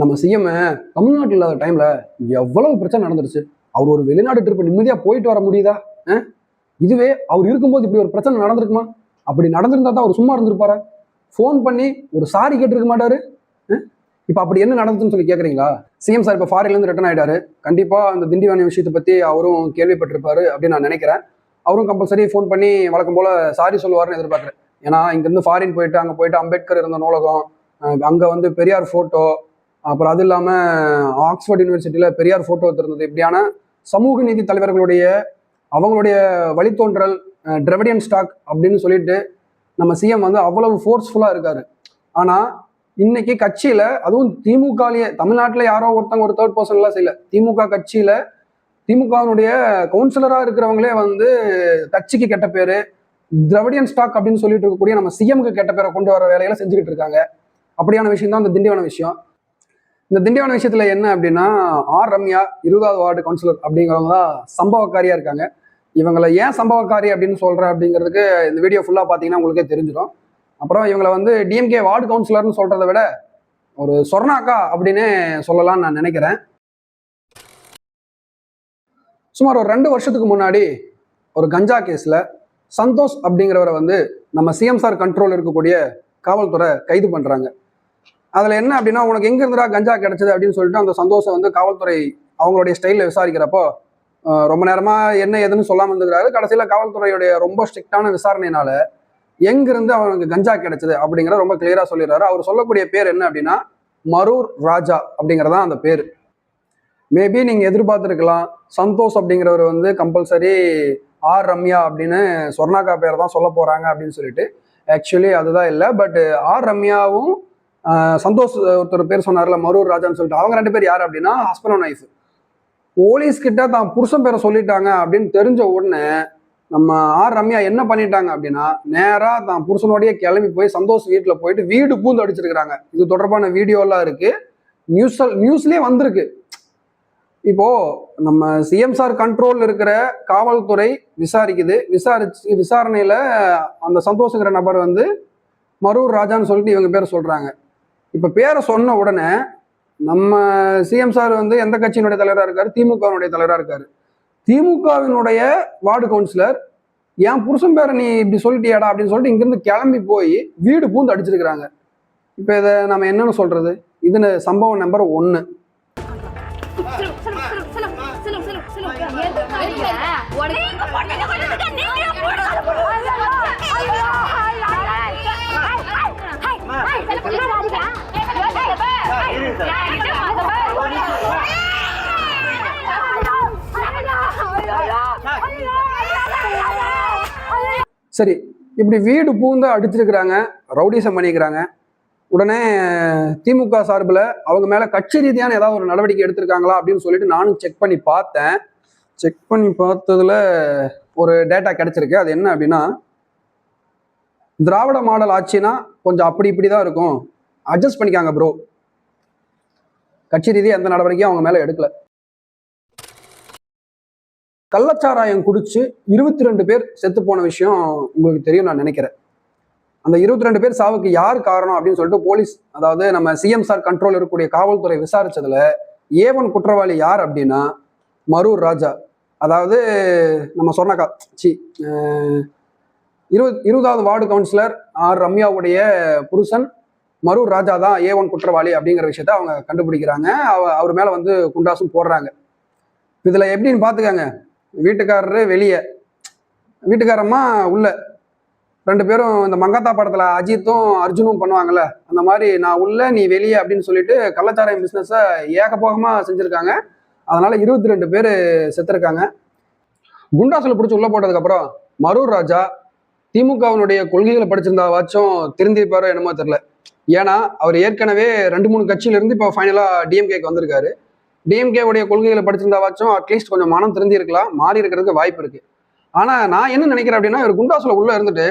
நம்ம சிஎம் தமிழ்நாட்டில் இல்லாத டைமில் எவ்வளவு பிரச்சனை நடந்துருச்சு? அவர் ஒரு வெளிநாடு ட்ரிப் நிம்மதியாக போயிட்டு வர முடியுதா? இதுவே அவர் இருக்கும்போது இப்படி ஒரு பிரச்சனை நடந்திருக்குமா? அப்படி நடந்திருந்தா தான் அவர் சும்மா இருந்திருப்பாரா? ஃபோன் பண்ணி ஒரு சாரி கேட்டிருக்க மாட்டாரு? இப்போ அப்படி என்ன நடந்துச்சுன்னு சொல்லி கேட்குறீங்களா சிஎம் சார் இப்போ ஃபாரின்லேருந்து ரிட்டர்ன் ஆகிட்டாரு கண்டிப்பாக அந்த திண்டிவானி விஷயத்தை பற்றி அவரும் கேள்விப்பட்டிருப்பாரு அப்படின்னு நான் நினைக்கிறேன். அவரும் கம்பல்சரி ஃபோன் பண்ணி வழக்கம் போல் சாரி சொல்லுவாருன்னு எதிர்பார்க்குறேன். ஏன்னா இங்கேருந்து ஃபாரின் போயிட்டு அங்கே போயிட்டு அம்பேத்கர் இருந்த நூலகம் அங்கே வந்து பெரியார் ஃபோட்டோ அப்புறம் அது இல்லாமல் ஆக்ஸ்போர்ட் யூனிவர்சிட்டியில் பெரியார் ஃபோட்டோ திறந்தது இப்படியான சமூக நீதி தலைவர்களுடைய அவங்களுடைய வழித்தோன்றல் டிரெவடியன் ஸ்டாக் அப்படின்னு சொல்லிட்டு நம்ம சிஎம் வந்து அவ்வளவு ஃபோர்ஸ்ஃபுல்லாக இருக்காரு. ஆனால் இன்னைக்கு கட்சியில் அதுவும் திமுகலேயே தமிழ்நாட்டில் யாரோ ஒருத்தவங்க ஒரு தேர்ட் பர்சன்லாம் செய்யலை செய்யல. திமுக கட்சியில் திமுகவினுடைய கவுன்சிலராக இருக்கிறவங்களே வந்து கட்சிக்கு கெட்ட பேர் திரவிடியன் ஸ்டாக் அப்படின்னு சொல்லிட்டு இருக்கக்கூடிய நம்ம சிஎம்க்கு கெட்ட பேரை கொண்டு வர வேலையெல்லாம் செஞ்சுக்கிட்டு இருக்காங்க. அப்படியான விஷயம் தான் அந்த திண்டிவன விஷயம். இந்த திண்டிவன விஷயத்துல என்ன அப்படின்னா ஆர் ரம்யா இருபதாவது வார்டு கவுன்சிலர் அப்படிங்கிறவங்க தான் சம்பவக்காரியா இருக்காங்க. இவங்களை ஏன் சம்பவக்காரி அப்படின்னு சொல்றேன் அப்படிங்கிறதுக்கு இந்த வீடியோ ஃபுல்லா பாத்தீங்கன்னா உங்களுக்கே தெரிஞ்சிடும். அப்புறம் இவங்களை வந்து டிஎம்கே வார்டு கவுன்சிலர்னு சொல்றதை விட ஒரு சொர்ணாக்கா அப்படின்னு சொல்லலாம்னு நான் நினைக்கிறேன். சுமார் ஒரு ரெண்டு வருஷத்துக்கு முன்னாடி ஒரு கஞ்சா கேஸில் சந்தோஷ் அப்படிங்கிறவரை வந்து நம்ம சிஎம் சார் கண்ட்ரோல் இருக்கக்கூடிய காவல்துறை கைது பண்ணுறாங்க அதில் என்ன அப்படின்னா உனக்கு எங்கேருந்துடா கஞ்சா கிடச்சிது அப்படின்னு சொல்லிட்டு அந்த சந்தோஷம் வந்து காவல்துறை அவங்களுடைய ஸ்டைலில் விசாரிக்கிறப்போ ரொம்ப நேரமாக என்ன ஏதுன்னு சொல்லாமல் இருந்துக்கிறாரு. கடைசியில் காவல்துறையுடைய ரொம்ப ஸ்ட்ரிக்டான விசாரணையினால எங்கிருந்து அவனுக்கு கஞ்சா கிடைச்சது அப்படிங்கிறத ரொம்ப கிளியராக சொல்லிடுறாரு. அவர் சொல்லக்கூடிய பேர் என்ன அப்படின்னா மரூர் ராஜா அப்படிங்கிறதா அந்த பேர். மேபி நீங்கள் எதிர்பார்த்துருக்கலாம் சந்தோஷ் அப்படிங்கிறவர் வந்து கம்பல்சரி ஆர் ரம்யா அப்படின்னு சொர்ணாக்கா பேரை தான் சொல்ல போகிறாங்க அப்படின்னு சொல்லிட்டு ஆக்சுவலி அதுதான் இல்லை. பட் ஆர் ரம்யாவும் சந்தோஷ் ஒருத்தர் பேர் சொன்னார்ல மரூர் ராஜான்னு சொல்லிட்டு. அவங்க ரெண்டு பேர் யார் அப்படின்னா ஹஸ்பண்ட் அண்ட் ஒய்ஃப் போலீஸ் கிட்ட தான் புருஷன் பேரை சொல்லிட்டாங்க அப்படின்னு தெரிஞ்ச உடனே நம்ம ஆர் ரம்யா என்ன பண்ணிட்டாங்க அப்படின்னா நேராக தான் புருஷனோடய கிளம்பி போய் சந்தோஷ் வீட்டில் போயிட்டு வீடு பூந்து அடிச்சிருக்கிறாங்க. இது தொடர்பான வீடியோலாம் இருக்கு. நியூஸ் நியூஸ்லேயே வந்திருக்கு. இப்போ நம்ம சிஎம் சார் கண்ட்ரோல் இருக்கிற காவல்துறை விசாரிக்குது. விசாரிச்சு விசாரணையில அந்த சந்தோஷங்கிற நபர் வந்து மரூர் ராஜான்னு சொல்லிட்டு இவங்க பேரை சொல்றாங்க. இப்ப பேரை சொன்ன உடனே நம்ம சிஎம் சார் வந்து எந்த கட்சியினுடைய தலைவராக இருக்காரு? திமுகவினுடைய தலைவராக இருக்காரு. திமுகவினுடைய வார்டு கவுன்சிலர் என் புருஷன் பேரை நீ இப்படி சொல்லிட்டியாடா? அப்படின்னு சொல்லிட்டு இங்கிருந்து கிளம்பி போய் வீடு பூந்து அடிச்சிருக்கிறாங்க. இப்போ இதை நம்ம என்னன்னு சொல்றது? இது சம்பவம் நம்பர் ஒன்று உடனே சரி இப்படி வீடு பூந்து அடிச்சிருக்கிறாங்க ரவுடிசம் பண்ணிக்கிறாங்க. உடனே திமுக சார்பில் அவங்க மேலே கட்சி ரீதியான ஏதாவது ஒரு நடவடிக்கை எடுத்திருக்காங்களா அப்படின்னு சொல்லிட்டு நானும் செக் பண்ணி பார்த்தேன். செக் பண்ணி பார்த்ததுல ஒரு டேட்டா கிடைச்சிருக்கு. அது என்ன அப்படின்னா திராவிட மாடல் ஆட்சினா கொஞ்சம் அப்படி இப்படி தான் இருக்கும். அட்ஜஸ்ட் பண்ணிக்காங்க ப்ரோ கட்சி ரீதியாக எந்த நடவடிக்கையும் அவங்க மேலே எடுக்கல. கள்ளச்சாராயம் குடிச்சு இருபத்தி ரெண்டு பேர் செத்து போன விஷயம் உங்களுக்கு தெரியும் நான் நினைக்கிறேன். அந்த இருபத்தி ரெண்டு பேர் சாவுக்கு யார் காரணம் அப்படின்னு சொல்லிட்டு போலீஸ் அதாவது நம்ம சிஎம் சார் கண்ட்ரோல் இருக்கக்கூடிய காவல்துறை விசாரிச்சதுல ஏவன் குற்றவாளி யார் அப்படின்னா மரூர் ராஜா. அதாவது நம்ம சொன்னக்கா சி இருபது இருபதாவது வார்டு கவுன்சிலர் ஆர் ரம்யாவுடைய புருஷன் மரூர் ராஜா தான் ஏ ஒன் குற்றவாளி அப்படிங்கிற விஷயத்த அவங்க கண்டுபிடிக்கிறாங்க. அவ அவர் மேலே வந்து குண்டாசும் போடுறாங்க. இதில் எப்படின்னு பார்த்துக்காங்க வீட்டுக்காரரு வெளியே. வீட்டுக்காரம்மா உள்ள. ரெண்டு பேரும் இந்த மங்காத்தா படத்தில் அஜித்தும் அர்ஜுனும் பண்ணுவாங்கல்ல. அந்த மாதிரி நான் உள்ள நீ வெளியே அப்படின்னு சொல்லிட்டு கள்ளச்சாராயம் பிஸ்னஸை ஏகபோகமாக செஞ்சுருக்காங்க. அதனால் இருபத்தி ரெண்டு பேர் செத்துருக்காங்க. குண்டாசில் பிடிச்சி உள்ளே போட்டதுக்கப்புறம் மரூர் ராஜா திமுகவினுடைய கொள்கைகளை படிச்சிருந்தாவாச்சும் திருந்திருப்பாரோ என்னமோ தெரில ஏன்னா அவர் ஏற்கனவே ரெண்டு மூணு கட்சியிலேருந்து இப்போ ஃபைனலாக டிஎம்கேக்கு வந்திருக்காரு. டிஎம்கே உடைய கொள்கைகளை படிச்சிருந்தாவாச்சும் அட்லீஸ்ட் கொஞ்சம் மனம் திருந்திருக்கலாம் மாறி இருக்கிறதுக்கு வாய்ப்பு இருக்குது ஆனால் நான் என்ன நினைக்கிறேன் அப்படின்னா இவர் குண்டாசுல உள்ளே இருந்துட்டு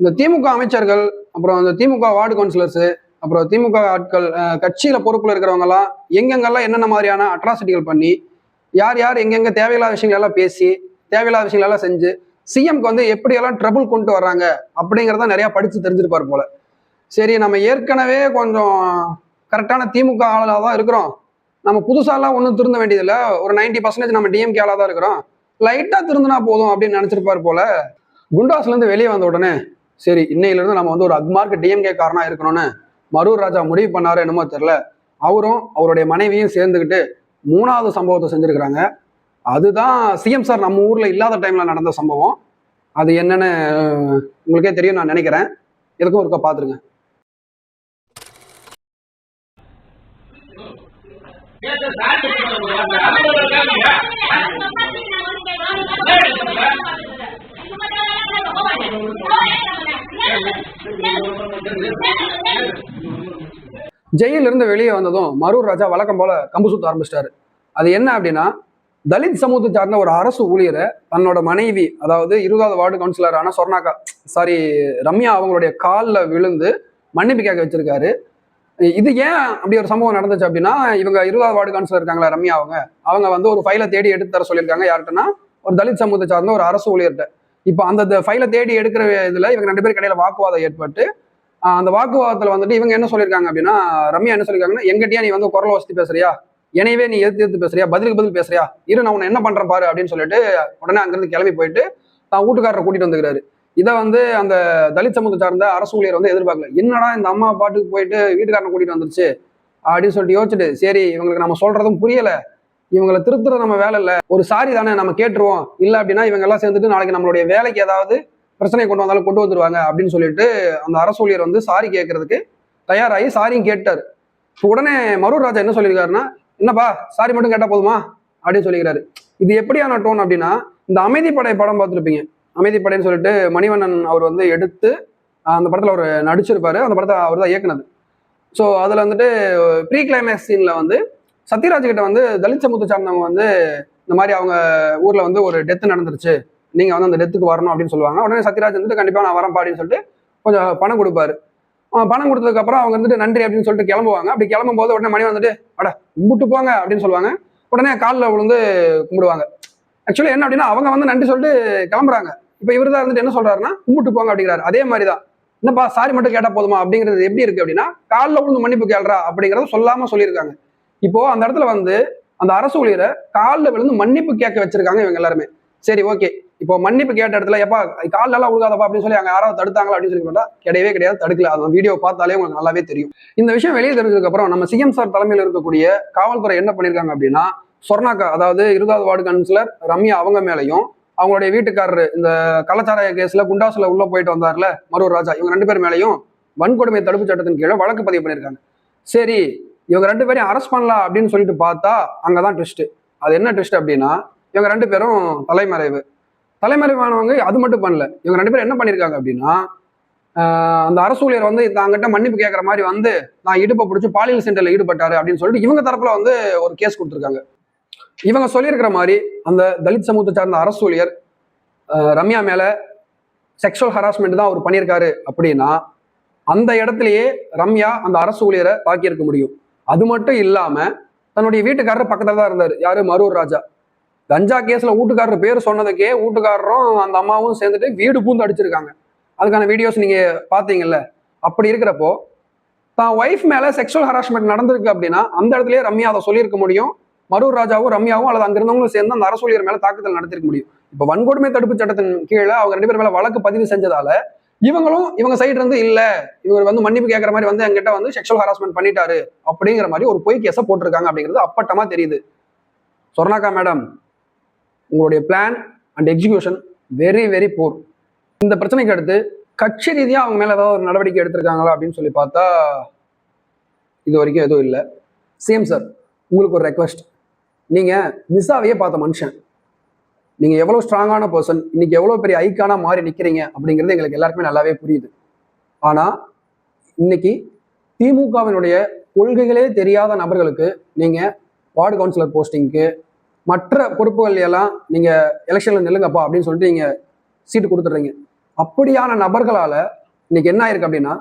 இந்த திமுக அமைச்சர்கள் அப்புறம் இந்த திமுக வார்டு கவுன்சிலர்ஸு அப்புறம் திமுக ஆட்கள் கட்சியில் பொறுப்பில் இருக்கிறவங்கலாம் எங்கெங்கெல்லாம் என்னென்ன மாதிரியான அட்ராசிட்டிகள் பண்ணி யார் யார் எங்கெங்கே தேவையில்லாத விஷயங்கள் எல்லாம் பேசி தேவையில்லாத விஷயங்கள் எல்லாம் செஞ்சு சிஎம்க்கு வந்து எப்படியெல்லாம் ட்ரபுள் கொண்டு வர்றாங்க அப்படிங்கிறத நிறையா படித்து தெரிஞ்சிருப்பார் போல. சரி நம்ம ஏற்கனவே கொஞ்சம் கரெக்டான திமுக ஆளாக தான் இருக்கிறோம். நம்ம புதுசாலாம் ஒன்றும் திருந்த வேண்டியதில்லை. ஒரு 90% பர்சன்டேஜ் நம்ம டிஎம்கே ஆளாக தான் இருக்கிறோம். லைட்டாக திருந்தினா போதும் அப்படின்னு நினச்சிருப்பார் போல. குண்டாஸ்லேருந்து வெளியே வந்த உடனே சரி இன்னையிலேருந்து நம்ம வந்து ஒரு அக்மார்க் டிஎம்கே காரனாக இருக்கணும்னு மரூர் ராஜா முடிவு பண்ணாரு என்னமோ தெரில அவரும் அவருடைய மனைவியும் சேர்ந்துக்கிட்டு மூணாவது சம்பவத்தை செஞ்சுருக்கிறாங்க. அதுதான் சிஎம் சார் நம்ம ஊரில் இல்லாத டைமில் நடந்த சம்பவம். அது என்னன்னு உங்களுக்கே தெரியும் நான் நினைக்கிறேன். எதுக்கும் ஒருக்கா பார்த்துருங்க ஜெயிலிருந்து வெளியே வந்ததும் மரூர் ராஜா வழக்கம் போல கம்பு சுத்த ஆரம்பிச்சிட்டாரு. அது என்ன அப்படின்னா தலித் சமூகத்தை சார்ந்த ஒரு அரசு ஊழியரை தன்னோட மனைவி அதாவது இருபதாவது வார்டு கவுன்சிலரான சொர்ணாக்கா சாரி ரம்யா அவங்களுடைய காலில் விழுந்து மன்னிப்பு கேட்க வச்சிருக்காரு. இது ஏன் அப்படி ஒரு சம்பவம் நடந்துச்சு அப்படின்னா இவங்க இருபதாவது வார்டு கவுன்சிலர் இருக்காங்களா ரம்யா அவங்க. அவங்க வந்து ஒரு ஃபைலை தேடி எடுத்து தர சொல்லியிருக்காங்க. யார்கிட்டனா ஒரு தலித் சமூகத்தை சார்ந்த ஒரு அரசு ஊழியர்கிட்ட. இப்போ அந்த ஃபைலை தேடி எடுக்கிற இதில் இவங்க ரெண்டு பேரும் கடையில் வாக்குவாதம் ஏற்பட்டு அந்த வாக்குவாதத்தில் வந்துட்டு இவங்க என்ன சொல்லியிருக்காங்க அப்படின்னா ரம்யா என்ன சொல்லியிருக்காங்கன்னா எங்கிட்டயா நீ வந்து குரல் வசதி பேசுறியா? எனவே நீ எதிர்த்து எதிர்த்து பேசுறியா? பதிலுக்கு பதில் பேசுறியா? இரு நான் உன்னை என்ன பண்றேன் பாரு அப்படின்னு சொல்லிட்டு உடனே அங்கிருந்து கிளம்பி போயிட்டு தான் வீட்டுக்காரரை கூட்டிட்டு வந்துக்கிறாரு. இதை வந்து அந்த தலித் சமூகத்தை சார்ந்த அரசு ஊழியர் வந்து எதிர்பார்க்கல. என்னடா இந்த அம்மா பாட்டுக்கு போயிட்டு வீட்டுக்காரனை கூட்டிட்டு வந்துருச்சு? அப்படின்னு சொல்லிட்டு யோசிச்சுட்டு சரி இவங்களுக்கு நம்ம சொல்றதும் புரியல. இவங்களை திருத்துறது நம்ம வேலை இல்லை. ஒரு சாரி தானே நம்ம கேட்டுருவோம். இல்லை அப்படின்னா இவங்க எல்லாம் சேர்ந்துட்டு நாளைக்கு நம்மளுடைய வேலைக்கு ஏதாவது பிரச்சனை கொண்டு வந்தாலும் கொண்டு வந்துருவாங்க அப்படின்னு சொல்லிட்டு அந்த அரசு ஊழியர் வந்து சாரி கேட்கறதுக்கு தயாராகி சாரியும் கேட்டார். உடனே மரூர் ராஜா என்ன சொல்லியிருக்காருன்னா என்னப்பா சாரி மட்டும் கேட்டால் போதுமா? அப்படின்னு சொல்லிக்கிறாரு. இது எப்படியான டோன் அப்படின்னா இந்த அமைதிப்படை படம் பார்த்துருப்பீங்க. அமைதிப்படைன்னு சொல்லிட்டு மணிவண்ணன் அவர் வந்து எடுத்து அந்த படத்தில் அவர் நடிச்சிருப்பாரு. அந்த படத்தை அவர் தான் இயக்குனது. ஸோ அதில் வந்துட்டு ப்ரீ கிளைமேக்ஸ் சீனில் வந்து சத்யராஜ் கிட்ட வந்து தலித் சமூகத்தை சார்ந்தவங்க வந்து இந்த மாதிரி அவங்க ஊரில் வந்து ஒரு டெத்து நடந்துருச்சு. நீங்கள் வந்து அந்த டெத்துக்கு வரணும் அப்படின்னு சொல்லுவாங்க. உடனே சத்யராஜ் வந்துட்டு கண்டிப்பாக நான் வரேன் அப்படின்னு சொல்லிட்டு கொஞ்சம் பணம் கொடுப்பாரு. பணம் கொடுத்ததுக்கு அப்புறம் அவங்க வந்துட்டு நன்றி அப்படின்னு சொல்லிட்டு கிளம்புவாங்க. அப்படி கிளம்பும் போது உடனே மணி வந்துட்டு அட கும்பிட்டு போங்க அப்படின்னு சொல்லுவாங்க. உடனே காலில் விழுந்து கும்பிடுவாங்க. ஆக்சுவலி என்ன அப்படின்னா அவங்க வந்து நன்றி சொல்லிட்டு கிளம்புறாங்க. இப்போ இவர் தான் இருந்துட்டு என்ன சொல்றாருன்னா கும்பிட்டு போங்க அப்படிங்கிறாரு. அதே மாதிரி தான் என்னப்பா சாரி மட்டும் கேட்டால் போதுமா? அப்படிங்கிறது எப்படி இருக்கு அப்படின்னா காலில் விழுந்து மன்னிப்பு கேள்றா அப்படிங்கிறத சொல்லாம சொல்லியிருக்காங்க. இப்போ அந்த இடத்துல வந்து அந்த அரசு ஊழியரை காலில் விழுந்து மன்னிப்பு கேட்க வச்சிருக்காங்க இவங்க எல்லாருமே. சரி ஓகே. இப்போ மன்னிப்பு கேட்ட இடத்துல எப்பா காலெல்லாம் உழுகாதப்பா விழுகாதப்பா அப்படின்னு சொல்லி அங்க யாராவது தடுத்தாங்களா அப்படின்னு சொல்லி கேட்டா கிடையவே கிடையாது தடுக்கல. அந்த வீடியோ பார்த்தாலே உங்களுக்கு நல்லாவே தெரியும். இந்த விஷயம் வெளியே தெரிஞ்சதுக்கு அப்புறம் நம்ம சிஎம் சார் தலைமையில் இருக்கக்கூடிய காவல்துறை என்ன பண்ணிருக்காங்க அப்படின்னா சொர்ணாக்கா அதாவது இருபதாவது வார்டு கவுன்சிலர் ரம்யா அவங்க மேலையும் அவங்களுடைய வீட்டுக்காரரு இந்த கள்ளச்சாராய கேஸ்ல குண்டாசுல உள்ள போயிட்டு வந்தார்ல மரூர் ராஜா இவங்க ரெண்டு பேர் மேலையும் வன்கொடுமை தடுப்பு சட்டத்தின் கீழே வழக்கு பதிவு பண்ணியிருக்காங்க சரி இவங்க ரெண்டு பேரையும் அரெஸ்ட் பண்ணலாம் அப்படின்னு சொல்லிட்டு பார்த்தா அங்கதான் ட்விஸ்ட் அது என்ன ட்விஸ்ட் அப்படின்னா இவங்க ரெண்டு பேரும் தலைமறைவு. தலைமறைவானவங்க அது மட்டும் பண்ணல. இவங்க ரெண்டு பேரும் என்ன பண்ணியிருக்காங்க அப்படின்னா அந்த அரசு ஊழியர் வந்து தாங்கிட்ட மன்னிப்பு கேட்குற மாதிரி வந்து நான் இடுப்பை பிடிச்சி பாலியல் சென்டர்ல ஈடுபட்டாரு அப்படின்னு சொல்லிட்டு இவங்க தரப்புல வந்து ஒரு கேஸ் கொடுத்துருக்காங்க. இவங்க சொல்லியிருக்கிற மாதிரி அந்த தலித் சமூகத்தை சார்ந்த அரசு ஊழியர் ரம்யா மேல செக்ஷுவல் ஹராஸ்மெண்ட் தான் அவர் பண்ணியிருக்காரு அப்படின்னா அந்த இடத்துலயே ரம்யா அந்த அரசு ஊழியரை தாக்கியிருக்க முடியும். அது மட்டும் இல்லாம தன்னுடைய வீட்டுக்காரர் பக்கத்துல தான் இருந்தார். யாரு? மரூர் ராஜா. கஞ்சா கேஸ்ல வீட்டுக்காரர் பேர் சொன்னதுக்கே வீட்டுக்காரரும் அந்த அம்மாவும் சேர்ந்துட்டு வீடு பூந்து அடிச்சிருக்காங்க. அதுக்கான வீடியோஸ் நீங்க பாத்தீங்கல்ல அப்படி இருக்கிறப்போ தான் ஒய்ஃப் மேல செக்ஷுவல் ஹராஸ்மெண்ட் நடந்திருக்கு அப்படின்னா அந்த இடத்துலயே ரம்யா அதை சொல்லியிருக்க முடியும். மரூர் ராஜாவும் ரம்யாவும் அல்லது அங்கிருந்தவங்களும் சேர்ந்து அந்த அரசூழியர் மேல தாக்குதல் நடத்திருக்க முடியும். இப்ப வன்கொடுமை தடுப்பு சட்டத்தின் கீழே அவங்க ரெண்டு பேர் மேல வழக்கு பதிவு செஞ்சதால இவங்களும் இவங்க சைடு இருந்து இல்ல இவர் வந்து மன்னிப்பு கேட்கற மாதிரி வந்து எங்கிட்ட வந்து செக்ஷுவல் ஹராஸ்மெண்ட் பண்ணிட்டாரு அப்படிங்கிற மாதிரி ஒரு பொய் கேஸை போட்டிருக்காங்க அப்படிங்கிறது அப்பட்டமா தெரியுது. சொர்ணாக்கா மேடம் உங்களுடைய plan and execution very very poor இந்த பிரச்சனைக்கு அடுத்து கட்சி ரீதியாக அவங்க மேலே ஏதாவது ஒரு நடவடிக்கை எடுத்திருக்காங்களா அப்படின்னு சொல்லி பார்த்தா இது வரைக்கும் எதுவும் இல்லை. சேம் சார் உங்களுக்கு ஒரு ரெக்வஸ்ட் நீங்கள் மிஸ்ஸாவையே பார்த்த மனுஷன். நீங்கள் எவ்வளோ ஸ்ட்ராங்கான பர்சன் இன்னைக்கு எவ்வளோ பெரிய ஐக்கானாக மாறி நிற்கிறீங்க அப்படிங்கிறது எங்களுக்கு எல்லாருக்குமே நல்லாவே புரியுது. ஆனால் இன்னைக்கு திமுகவினுடைய கொள்கைகளே தெரியாத நபர்களுக்கு நீங்கள் வார்டு கவுன்சிலர் போஸ்டிங்க்கு மற்ற பொறுப்புகள் எல்லாம் நீங்கள் எலெக்ஷனில் நில்லுங்கப்பா அப்படின்னு சொல்லிட்டு நீங்கள் சீட்டு கொடுத்துட்றீங்க. அப்படியான நபர்களால் இன்னைக்கு என்ன ஆயிருக்கு அப்படின்னா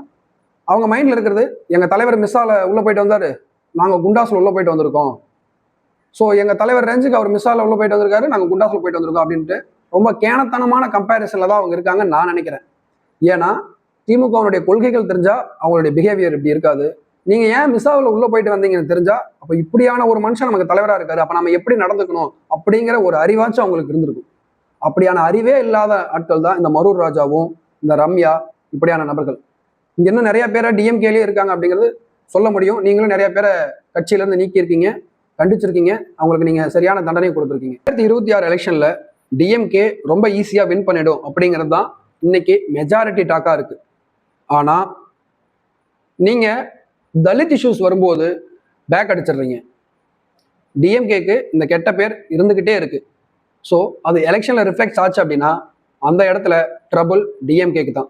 அவங்க மைண்டில் இருக்கிறது எங்கள் தலைவர் மிஸ்ஸால உள்ளே போயிட்டு வந்தார். நாங்கள் குண்டாஸில் உள்ளே போயிட்டு வந்திருக்கோம். ஸோ எங்கள் தலைவர் ரேஞ்சுக்கு அவர் மிஸ்ஸால உள்ளே போயிட்டு வந்திருக்காரு நாங்கள் குண்டாஸில் போயிட்டு வந்திருக்கோம் அப்படின்ட்டு ரொம்ப கேனத்தனமான கம்பேரிசனில் தான் அவங்க இருக்காங்கன்னு நான் நினைக்கிறேன். ஏன்னா திமுகவுடைய கொள்கைகள் தெரிஞ்சால் அவங்களுடைய பிஹேவியர் இப்படி இருக்காது. நீங்க ஏன் மிசாவில் உள்ள போயிட்டு வந்தீங்கன்னு தெரிஞ்சா அப்ப இப்படியான ஒரு மனுஷன் நமக்கு தலைவரா இருக்காரு. அப்ப நம்ம எப்படி நடந்துக்கணும் அப்படிங்கிற ஒரு அறிவாச்சும் அவங்களுக்கு இருந்திருக்கும். அப்படியான அறிவே இல்லாத ஆட்கள் தான் இந்த மரூர் ராஜாவும் இந்த ரம்யா இப்படியான நபர்கள். இங்க இன்னும் நிறைய பேரை டிஎம்கேலயே இருக்காங்க அப்படிங்கிறது சொல்ல முடியும். நீங்களும் நிறைய பேரை கட்சியில இருந்து கண்டிச்சிருக்கீங்க. அவங்களுக்கு நீங்க சரியான தண்டனை கொடுத்துருக்கீங்க. ரெண்டாயிரத்தி இருபத்தி ஆறு எலெக்ஷன்ல டிஎம்கே ரொம்ப ஈஸியா வின் பண்ணிடும் அப்படிங்கிறது தான் இன்னைக்கு மெஜாரிட்டி டாக்கா இருக்கு. ஆனா நீங்க தலித் இஷ்யூஸ் வரும்போது பேக் அடிச்சிடுறீங்க. டிஎம்கேக்கு இந்த கெட்ட பேர் இருந்துக்கிட்டே இருக்கு. ஸோ அது எலெக்ஷனில் ரிஃப்ளெக்ட் ஆச்சு அப்படின்னா அந்த இடத்துல ட்ரபுள் டிஎம்கேக்கு தான்.